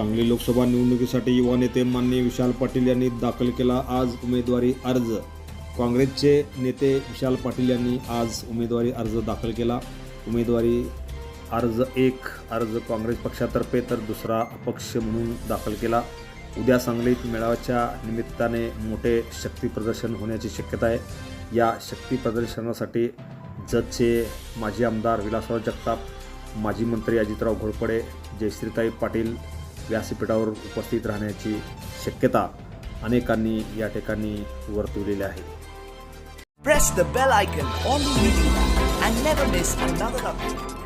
सांगली लोकसभा निवडणुकीसाठी युवा नेते माननीय विशाल पाटील यांनी दाखल केला आज उमेदवारी अर्ज. काँग्रेसचे नेते विशाल पाटील यांनी आज उमेदवारी अर्ज दाखल केला. उमेदवारी अर्ज एक अर्ज काँग्रेस पक्षातर्फे तर दुसरा अपक्ष म्हणून दाखल केला. उद्या सांगलीत मेळाव्याच्या निमित्ताने मोठे शक्ती प्रदर्शन होण्याची शक्यता आहे. या शक्ती प्रदर्शनासाठी जतचे माजी आमदार विलासराव जगताप माजी मंत्री अजितराव घोरपडे जयश्रीताई पाटील व्यासपीठावर उपस्थित राहण्याची शक्यता अनेकांनी या ठिकाणी वर्तवलेली आहे Press the bell icon on the YouTube and never miss another update.